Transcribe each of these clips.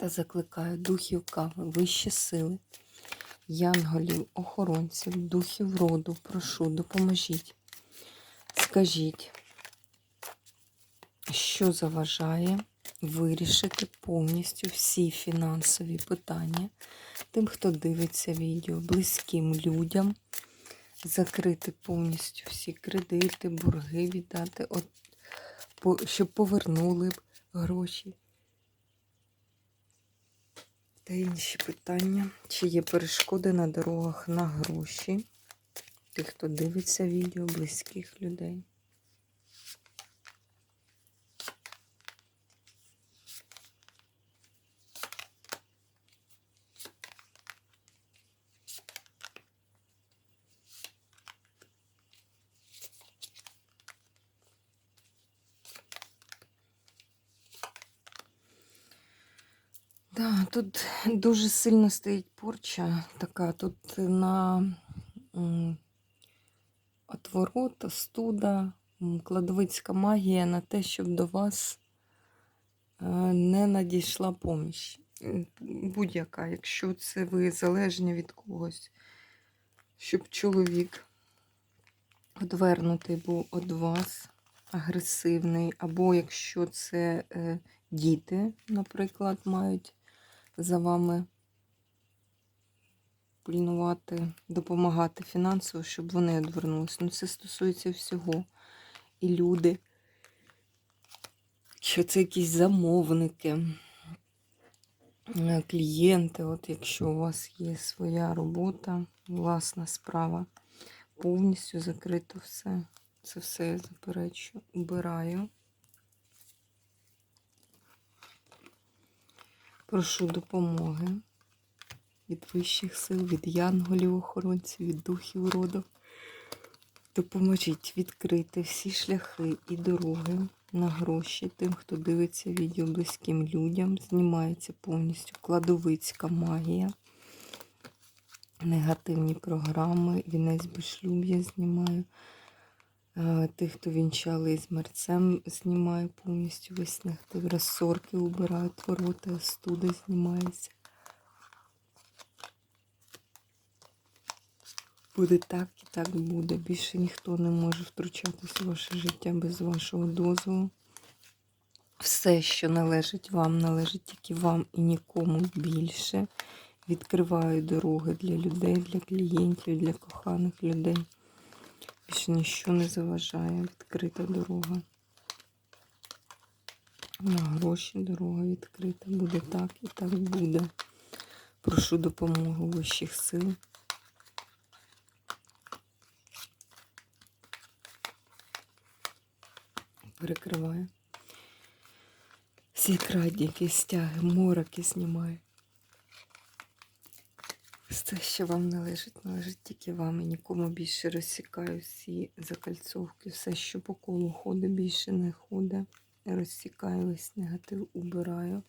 Та закликаю духів кави, вищі сили, янголів, охоронців, духів роду, прошу, допоможіть. Скажіть, що заважає вирішити повністю всі фінансові питання тим, хто дивиться відео, близьким людям, закрити повністю всі кредити, борги віддати, щоб повернули б гроші та інші питання. Чи є перешкоди на дорогах на гроші? Тих, хто дивиться відео, близьких людей. Да, тут дуже сильно стоїть порча така. Тут на отворот, студа, кладовицька магія на те, щоб до вас е, не надійшла поміч. Будь-яка, якщо це ви залежні від когось, щоб чоловік одвернутий був від вас, агресивний, або якщо це е, діти, наприклад, мають за вами пильнувати, допомагати фінансово, щоб вони одвернулися. Ну, це стосується всього. І люди, що це якісь замовники, клієнти, от якщо у вас є своя робота, власна справа, повністю закрито все. Це все я заперечу, убираю. Прошу допомоги від вищих сил, від янголів охоронців, від духів роду. Допоможіть відкрити всі шляхи і дороги на гроші тим, хто дивиться відео близьким людям. Знімається повністю кладовицька магія, негативні програми, вінець безшлюб'я знімаю. Тих, хто вінчали із мерцем, знімаю повністю весь негатив. Розсорки убираю, твороти, остуди знімається. Буде так і так буде. Більше ніхто не може втручатися в ваше життя без вашого дозволу. Все, що належить вам, належить тільки вам і нікому більше. Відкриваю дороги для людей, для клієнтів, для коханих людей. Більше ніщо не заважає. Відкрита дорога. На гроші дорога відкрита. Буде так і так буде. Прошу допомогу вищих сил. Перекриваю. Всі крадніки, стяги, мороки знімаю. Все, що вам належить, належить тільки вам і нікому більше розсікаю всі закальцовки, все, що по колу ходить, більше не ходить. Розсікаю весь негатив, убираю.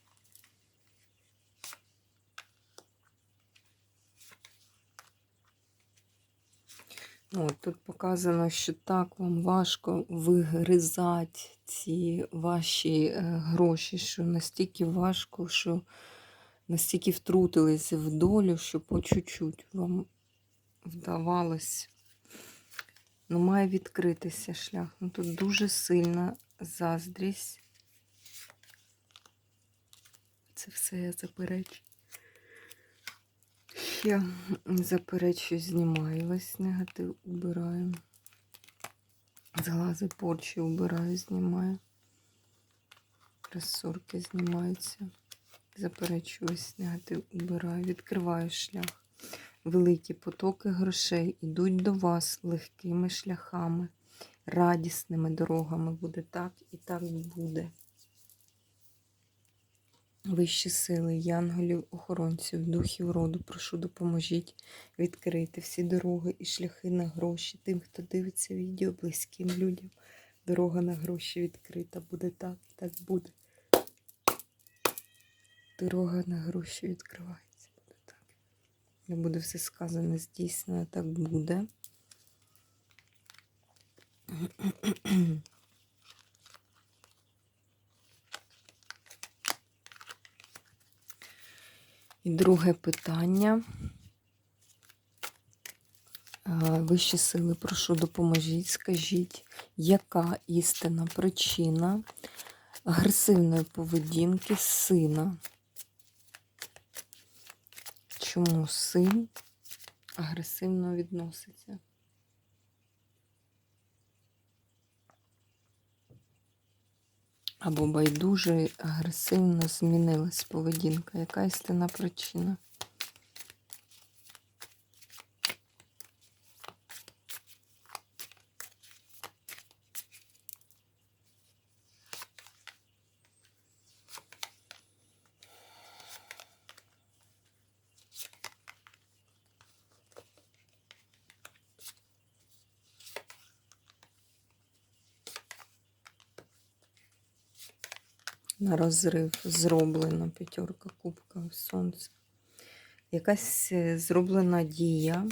От, тут показано, що так вам важко вигризати ці ваші е, гроші, що настільки важко, що настільки втрутилися в долю, що по чуть-чуть вам вдавалось. Ну, має відкритися шлях. Ну, тут дуже сильна заздрість. Це все я заперечу. Ще заперечую, знімаю весь негатив, убираю. Зглази порчі убираю, знімаю. Розсорки знімаються. Заперечую весь негатив, убираю, відкриваю шлях. Великі потоки грошей ідуть до вас легкими шляхами, радісними дорогами. Буде так і так буде. Вищі сили, янголів, охоронців, духів роду, прошу допоможіть відкрити всі дороги і шляхи на гроші тим, хто дивиться відео близьким людям. Дорога на гроші відкрита. Буде так, і так буде. Дорога на гроші відкривається. Так. Не буде все сказане, здійснено, так буде. І друге питання. Е, Вищі сили, прошу допоможіть, скажіть, яка істинна причина агресивної поведінки сина? Чому син агресивно відноситься? Або байдуже агресивно змінилась поведінка. Яка істинна причина? На розрив зроблено п'ятерка кубка сонце. Якась е, зроблена дія.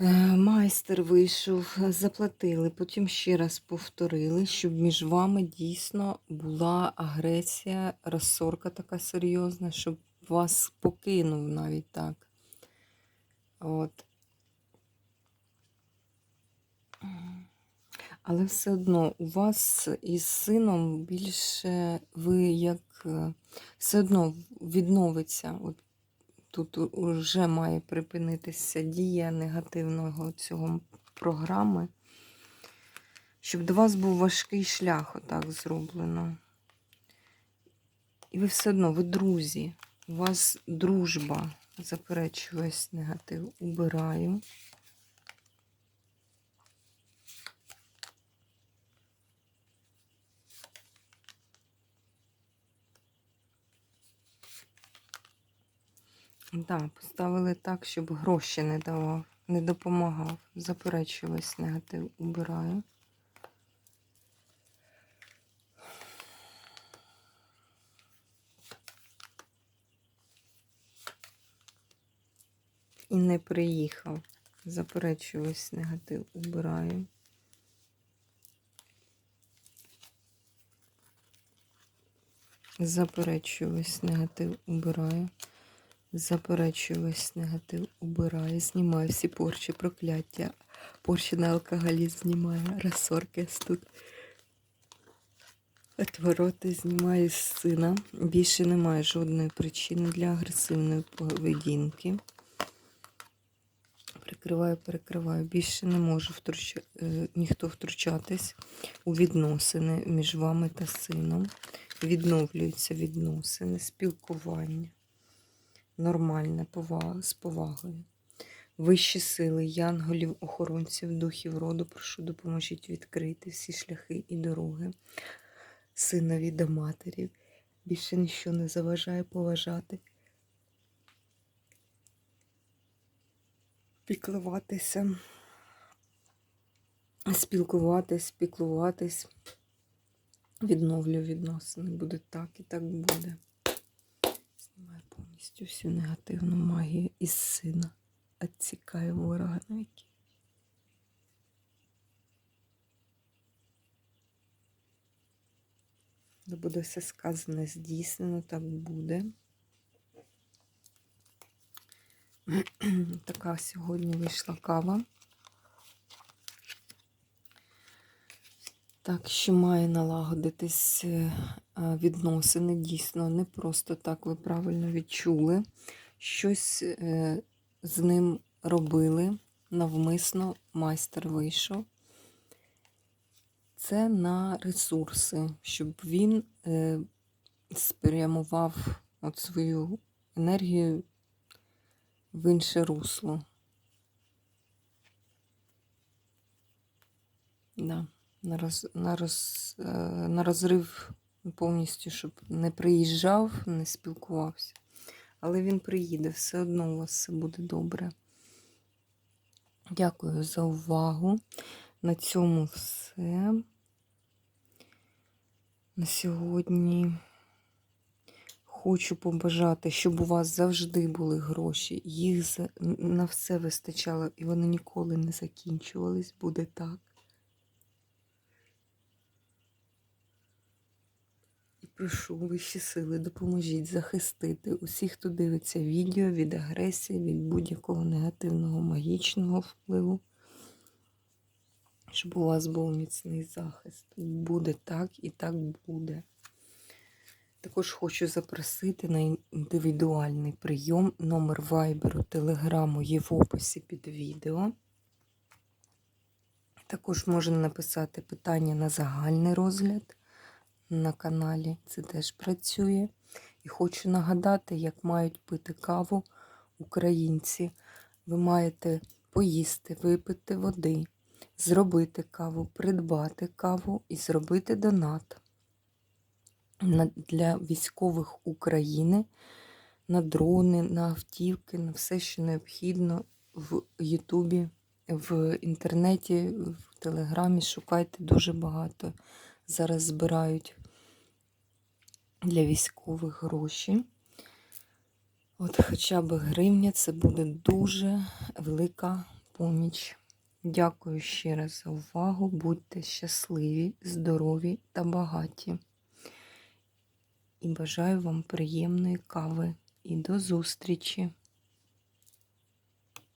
Е, Майстер вийшов, заплатили, потім ще раз повторили, щоб між вами дійсно була агресія, розсорка така серйозна, щоб вас покинув навіть так. От. Але все одно у вас із сином більше ви як е, все одно відновиться. От тут вже має припинитися дія негативного цього програми, щоб до вас був важкий шлях, отак зроблено. І ви все одно, ви друзі, у вас дружба, заперечую весь негатив, убираю. Да, поставили так, щоб гроші не давав, не допомагав. Заперечую негатив, убираю. І не приїхав. Заперечую негатив, убираю. Заперечую негатив, убираю. Заперечую весь негатив, убираю, знімаю всі порчі, прокляття. Порчі на алкоголізм знімаю, розсорки тут. Отвороти знімаю з сина. Більше немає жодної причини для агресивної поведінки. Прикриваю, перекриваю. Більше не можу втруча... е, ніхто втручатись у відносини між вами та сином. Відновлюються відносини, спілкування нормальне, з повагою. Вищі сили, янголів, охоронців, духів роду, прошу допоможіть відкрити всі шляхи і дороги, синові до матері. Більше ніщо не заважає поважати, піклуватися, спілкуватись, піклуватись. Відновлю відносини. Буде так і так буде. Повністю всю негативну магію із сина. Відсікаю ворога навіки. Де буде все сказане, здійснено, так буде. Така сьогодні вийшла кава. Так, що має налагодитись е, відносини, дійсно, не просто так ви правильно відчули. Щось е, з ним робили навмисно, майстер вийшов. Це на ресурси, щоб він е, спрямував от свою енергію в інше русло. Да, на, роз, на, роз, е, на розрив повністю, щоб не приїжджав, не спілкувався. Але він приїде, все одно у вас все буде добре. Дякую за увагу. На цьому все. На сьогодні хочу побажати, щоб у вас завжди були гроші. Їх на все вистачало, і вони ніколи не закінчувались. Буде так. Прошу вищі сили, допоможіть захистити усіх, хто дивиться відео від агресії, від будь-якого негативного магічного впливу. Щоб у вас був міцний захист. Буде так і так буде. Також хочу запросити на індивідуальний прийом. Номер вайберу, телеграму є в описі під відео. Також можна написати питання на загальний розгляд на каналі. Це теж працює. І хочу нагадати, як мають пити каву українці. Ви маєте поїсти, випити води, зробити каву, придбати каву і зробити донат для військових України на дрони, на автівки, на все, що необхідно в Ютубі, в інтернеті, в Телеграмі. Шукайте дуже багато. Зараз збирають для військових гроші. От хоча б гривня це буде дуже велика поміч. Дякую ще раз за увагу. Будьте щасливі, здорові та багаті. І бажаю вам приємної кави. І до зустрічі!